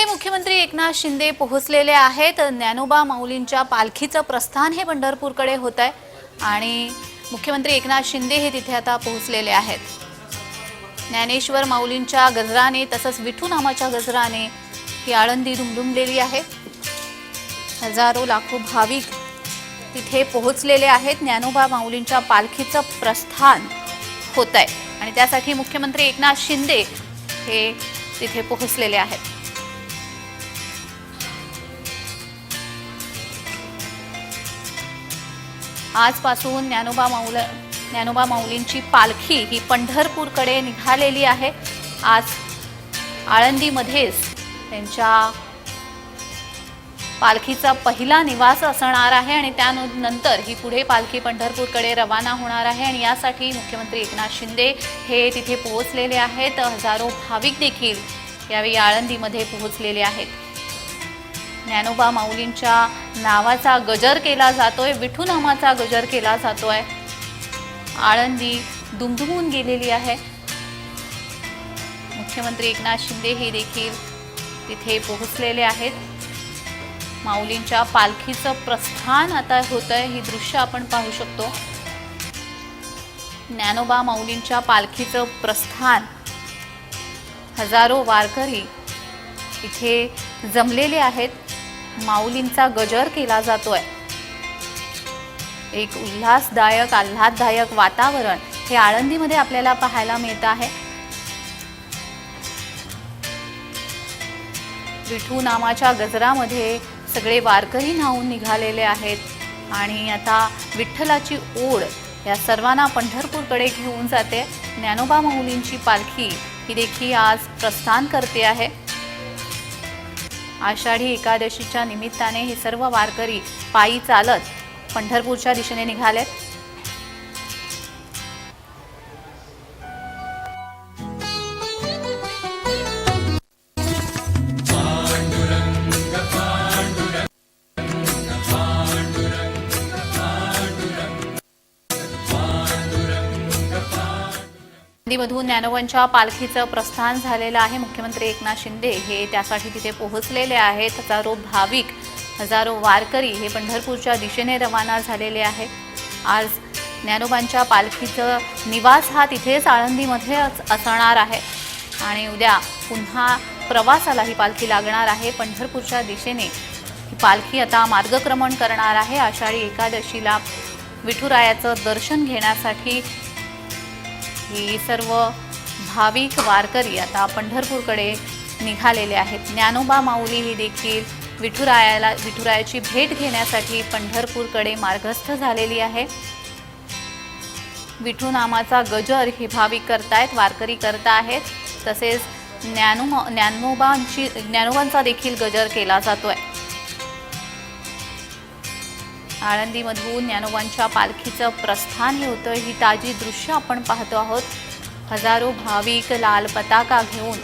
आळंदीमध्ये मुख्यमंत्री एकनाथ शिंदे पोहोचलेले आहेत. ज्ञानोबा माऊलींच्या पालखीचं प्रस्थान हे पंढरपूरकडे होत आहे आणि मुख्यमंत्री एकनाथ शिंदे हे तिथे आता पोहोचलेले आहेत. ज्ञानेश्वर माऊलींच्या गजराने तसंच विठू नामाच्या गजराने ही आळंदी दुमदुमलेली आहे. हजारो लाखो भाविक तिथे पोहोचलेले आहेत. ज्ञानोबा माऊलींच्या पालखीचं प्रस्थान होत आहे आणि त्यासाठी मुख्यमंत्री एकनाथ शिंदे हे तिथे पोहोचलेले आहेत. आजपासून ज्ञानोबा माऊल ज्ञानोबा माऊलींची पालखी ही पंढरपूरकडे निघालेली आहे. आज आळंदीमध्येच त्यांच्या पालखीचा पहिला निवास असणार आहे आणि त्यानंतर ही पुढे पालखी पंढरपूरकडे रवाना होणार आहे आणि यासाठी मुख्यमंत्री एकनाथ शिंदे हे तिथे पोहोचलेले आहेत. हजारो भाविक देखील यावेळी आळंदीमध्ये पोहोचलेले आहेत. ज्ञानोबा माऊलींच्या नावाचा गजर केला जातोय विठू नामाचा गजर केला जातोय. आळंदी दुमदुमून गेलेली आहे. मुख्यमंत्री एकनाथ शिंदे हे देखील तिथे पोहोचलेले आहेत. माऊलींच्या पालखीचं प्रस्थान आता होत आहे ही दृश्य आपण पाहू शकतो. ज्ञानोबा माऊलींच्या पालखीचं प्रस्थान. हजारो वारकरी इथे जमलेले आहेत. माऊलींचा गजर केला जातोय. एक उल्हासदायक आल्हाददायक वातावरण हे आळंदीमध्ये आपल्याला पाहायला मिळत आहे. विठू नामाच्या गजरामध्ये सगळे वारकरी न्हावून निघालेले आहेत आणि आता विठ्ठलाची ओढ या सर्वांना पंढरपूरकडे घेऊन जाते. ज्ञानोबा माऊलींची पालखी ही देखील आज प्रस्थान करते आहे. आषाढी एकादशीच्या निमित्ताने हे सर्व वारकरी पायी चालत पंढरपूरच्या दिशेने निघालेत. मधून ज्ञानोबांच्या पालखीचं प्रस्थान झालेलं आहे. मुख्यमंत्री एकनाथ शिंदे हे त्यासाठी तिथे पोहोचलेले आहेत. हजारो भाविक हजारो वारकरी हे पंढरपूरच्या दिशेने रवाना झालेले आहेत आज ज्ञानोबांच्या पालखीचं निवास हा तिथेच आळंदीमध्ये अस- असणार आहे. आणि उद्या पुन्हा प्रवासाला ही पालखी लागणार आहे. पंढरपूरच्या दिशेने ही पालखी आता मार्गक्रमण करणार आहे. आषाढी एकादशीला विठुरायाचं दर्शन घेण्यासाठी ही सर्व भाविक वारकरी आता पंढरपूरकडे निघालेले आहेत. ज्ञानोबा माऊली ही देखील विठुरायाला विठुरायाची भेट घेण्यासाठी पंढरपूरकडे मार्गस्थ झालेली आहे. विठू नामाचा गजर हे भाविक करतायत वारकरी करत आहेत. तसेच ज्ञानो ज्ञानोबांची ज्ञानोबांचा देखील गजर केला जातो आहे आळंदीमधून ज्ञानोबांच्या पालखीचं प्रस्थान हे होतं. ही ताजी दृश्य आपण पाहतो आहोत. हजारो भाविक लाल पताका घेऊन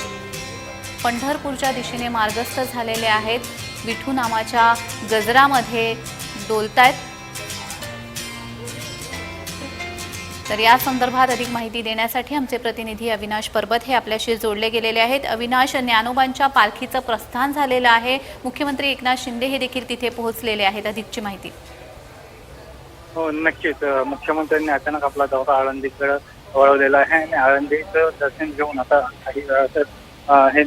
पंढरपूरच्या दिशेने मार्गस्थ झालेले आहेत. विठू नामाच्या गजरामध्ये डोलतायत. तर या संदर्भात अधिक माहिती देण्यासाठी आमचे प्रतिनिधी अविनाश परबत हे आपल्याशी जोडले गेलेले आहेत. अविनाश ज्ञानोबांच्या पालखीचं प्रस्थान झालेलं आहे. मुख्यमंत्री एकनाथ शिंदे हे देखील तिथे पोहोचलेले आहेत अधिकची माहिती. हो नक्कीच. मुख्यमंत्र्यांनी अचानक आपला दौरा आळंदीकडे वळवलेला आहे आणि आळंदीचं दर्शन घेऊन आता काही वेळातच हे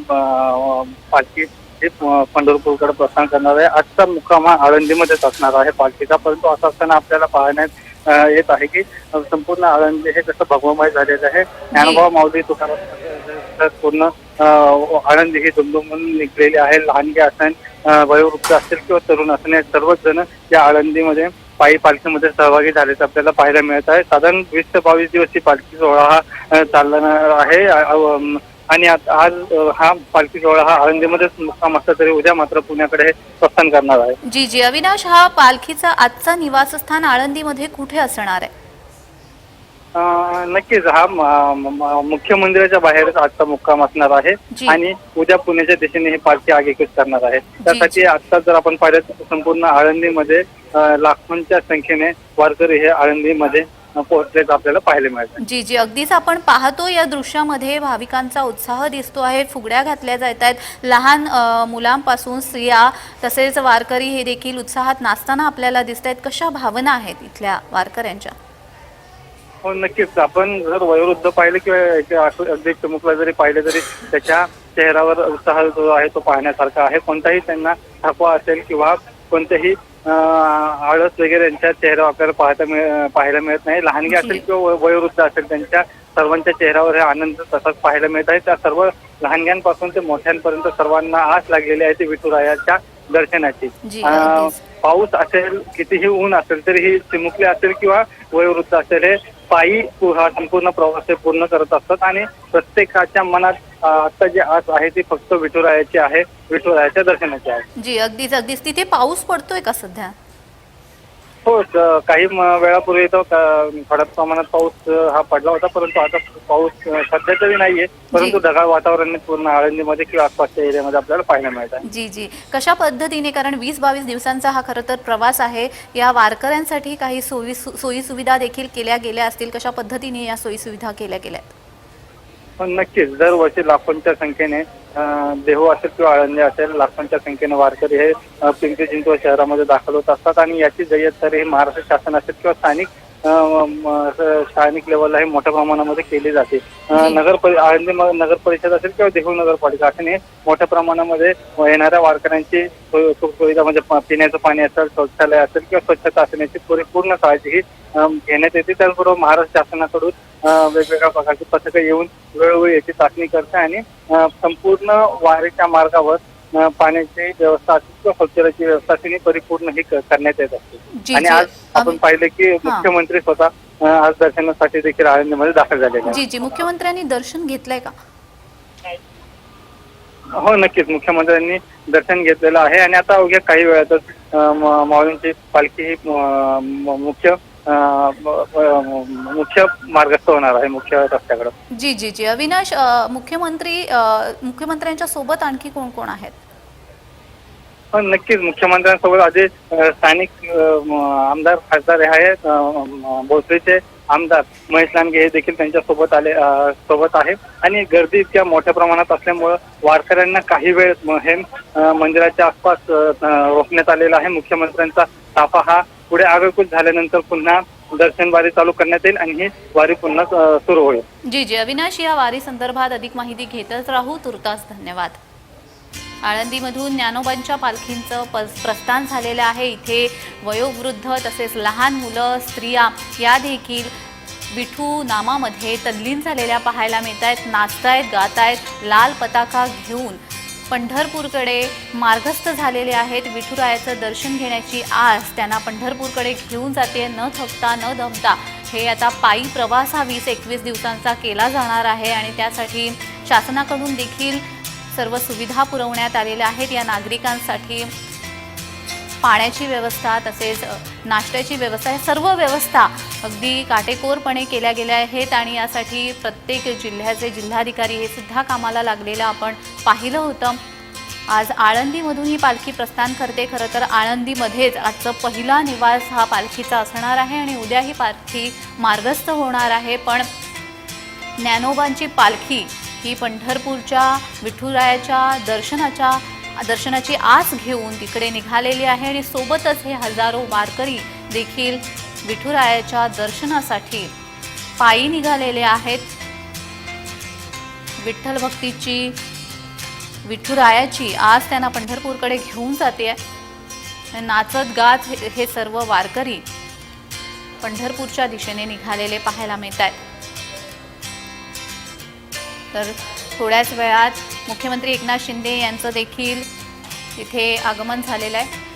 पालखी हे पंढरपूरकडे प्रस्थान करणार आहे. आजचा मुक्काम हा आळंदीमध्येच असणार आहे पालखीचा परंतु असं असताना आपल्याला पाहण्यात येत आहे की संपूर्ण आळंदी हे कसं भगवमय झालेलं आहे. ज्ञानोबा माऊली तुकाराम पूर्ण आळंदी ही दुमदुमून निघलेली आहे. लहानगे असेल अ, वयोवृद्ध असेल किंवा तरुण असेल हे सर्वच जण या आळंदीमध्ये पायी पालखीमध्ये सहभागी झाल्याचं आपल्याला पाहायला मिळत आहे. साधारण वीस ते बावीस दिवस ही पालखी सोहळा हा चालणार आहे. आणि आज हा पालखी सोहळा हा आळंदीमध्येच मुक्काम असला तरी उद्या मात्र पुण्याकडे प्रस्थान करणार आहे. जी जी अविनाश हा पालखीचा आजचा निवासस्थान आळंदीमध्ये कुठे असणार आहे? नक्कीच. हा मुख्य मंदिराच्या बाहेरच आजचा मुक्काम असणार आहे. आणि उद्या पुण्याच्या दिशेने ही पालखी आगेकूच करणार आहे. त्यासाठी आता जर आपण पाहिलं तर संपूर्ण आळंदीमध्ये लाखोंच्या संख्येने वारकरी हे आळंदीमध्ये पोहोचल्याचं आपल्याला पाहायला मिळतं जी जी. अगदीच आपण पाहतो या दृश्यामध्ये भाविकांचा उत्साह दिसतो आहे. फुगड्या घातल्या जात आहेत. लहान मुलांपासून स्त्रिया तसेच वारकरी हे देखील उत्साहात नाचताना आपल्याला दिसत आहेत कशा भावना आहेत इथल्या वारकऱ्यांच्या? हो नक्कीच. आपण जर वयोवृद्ध पाहिलं किंवा अगदी चिमुकला जरी पाहिलं तरी त्याच्या चेहऱ्यावर उत्साह जो आहे तो पाहण्यासारखा आहे. कोणताही त्यांना थकवा असेल किंवा कोणतेही आळस वगैरे यांच्या चेहऱ्यावर आपल्याला पाहता मिळ पाहायला मिळत नाही. लहानगी असेल. किंवा वय- वयोवृद्ध असेल त्यांच्या सर्वांच्या चेहऱ्यावर हे आनंद तसाच पाहायला मिळत आहे. त्या सर्व लहानग्यांपासून ते मोठ्यांपर्यंत सर्वांना आस लागलेली आहे ती विठुरायाच्या दर्शनाची. जी, अं, अगदीच. पाऊस असेल कितीही ऊन असेल तरी ही चिमुकले असेल किंवा वयोवृद्ध असेल हे पायी पु- हा संपूर्ण प्रवास हे पूर्ण करत असतात. आणि प्रत्येकाच्या मनात अं, आता जी आस आहे ती फक्त विठुरायाची आहे विठुरायाच्या दर्शनाची आहे. जी अगदीच अगदीच. तिथे पाऊस पडतोय का सध्या? हो काही वेळापूर्वी तो क- थोड्या प्रमाणात पाऊस हा पडला होता परंतु आता पाऊस सध्या तरी नाहीये. परंतु ढगाळ वातावरण पूर्ण आळंदीमध्ये किंवा आसपासच्या एरियामध्ये आपल्याला पाहायला मिळत आहे. जी जी. कशा पद्धतीने कारण वीस बावीस दिवसांचा हा खरं तर प्रवास आहे या वारकऱ्यांसाठी काही सोयी सु- सोयी सुविधा देखील केल्या गेल्या असतील? कशा पद्धतीने या सोयी सुविधा केल्या गेल्या नक्कीच दरवर्षी लाखोंच्या संख्येने देहू असेल किंवा आळंदी असेल लाखोंच्या संख्येने वारकरी हे पिंपरी चिंचवड शहरामध्ये दाखल होत असतात आणि याची जय्यत तर ही महाराष्ट्र शासन असेल किंवा स्थानिक स्थानिक लेवलला हे मोठ्या प्रमाणामध्ये केली जाते. नगर आळंदी नगर परिषद असेल किंवा देहू नगरपालिका असे हे मोठ्या प्रमाणामध्ये येणाऱ्या वारकऱ्यांची सुखसुविधा म्हणजे पिण्याचं पाणी असेल शौचालय असेल किंवा स्वच्छता असेल याची परिपूर्ण काळजी ही घेण्यात येते त्याचबरोबर महाराष्ट्र शासनाकडून वेगवेगळ्या प्रकारची पथकं येऊन वेळोवेळी याची चाचणी करते आणि संपूर्ण वारीच्या मार्गावर पाण्याची व्यवस्था किंवा व्यवस्था परिपूर्ण ही करण्यात येत असते. आणि आज आपण पाहिलं की मुख्यमंत्री स्वतः आज दर्शनासाठी देखील आळंदीमध्ये दाखल झालेले आहेत. जी जी. मुख्यमंत्र्यांनी दर्शन घेतलंय का? हो नक्कीच. मुख्यमंत्र्यांनी दर्शन घेतलेलं आहे आणि आता अवघ्या काही वेळातच माऊलींची पालखी ही मुख्य मुख्य मार्गस्थ होणार आहे मुख्य रस्त्याकडे. जी जी जी. अविनाश मुख्यमंत्री मुख्यमंत्र्यांच्या सोबत आणखी कोण कोण आहेत? पण नक्कीच. मुख्यमंत्र्यांसोबत आधी स्थानिक आमदार खासदार हे आहेत भोसरीचे आमदार महेश लांडगे हे देखील त्यांच्यासोबत आले सोबत आहे. आणि गर्दी इतक्या मोठ्या प्रमाणात असल्यामुळं वारकऱ्यांना काही वेळ हे मंदिराच्या आसपास रोखण्यात आलेला आहे. मुख्यमंत्र्यांचा ताफा हा पुढे आगळकूच झाल्यानंतर पुन्हा दर्शन वारी चालू करण्यात येईल आणि ही वारी पुन्हा सुरू होईल. जी जी. अविनाश या वारी संदर्भात अधिक माहिती घेतच राहू. तुर्तास धन्यवाद. आळंदीमधून ज्ञानोबांच्या पालखींचं प प्रस्थान झालेलं आहे. इथे वयोवृद्ध तसेच लहान मुलं स्त्रिया या देखील विठू नामामध्ये तल्लीन झालेल्या पाहायला मिळत आहेत नाचतायत गातायत लाल पताका घेऊन पंढरपूरकडे मार्गस्थ झालेले आहेत. विठुरायाचं दर्शन घेण्याची आस त्यांना पंढरपूरकडे घेऊन जाते. न थकता न दमता हे आता पायी प्रवास हा वीस एकवीस दिवसांचा केला जाणार आहे आणि त्यासाठी शासनाकडून देखील सर्व सुविधा पुरवण्यात आलेल्या आहेत. या नागरिकांसाठी पाण्याची व्यवस्था तसेच नाश्त्याची व्यवस्था या सर्व व्यवस्था अगदी काटेकोरपणे केल्या गेल्या आहेत आणि यासाठी प्रत्येक जिल्ह्याचे जिल्हाधिकारी हे सुद्धा कामाला लागलेलं आपण पाहिलं होतं. आज आळंदीमधून ही पालखी प्रस्थान करते. खरं तर आळंदीमध्येच आजचं पहिला निवास हा पालखीचा असणार आहे आणि उद्या ही पालखी मार्गस्थ होणार आहे. पण ज्ञानोबांची पालखी ही पंढरपूरच्या विठुरायाच्या दर्शनाच्या दर्शनाची आस घेऊन तिकडे निघालेली आहे आणि सोबतच हे हजारो वारकरी देखील विठुरायाच्या दर्शनासाठी पायी निघालेले आहेत. विठ्ठल भक्तीची विठुरायाची आज त्यांना पंढरपूरकडे घेऊन जाते. नाचत गात हे- हे सर्व वारकरी पंढरपूरच्या दिशेने निघालेले पाहायला मिळत आहेत तर थोड्याच वेळात मुख्यमंत्री एकनाथ शिंदे यांचं देखील तिथे आगमन झालेलं आहे.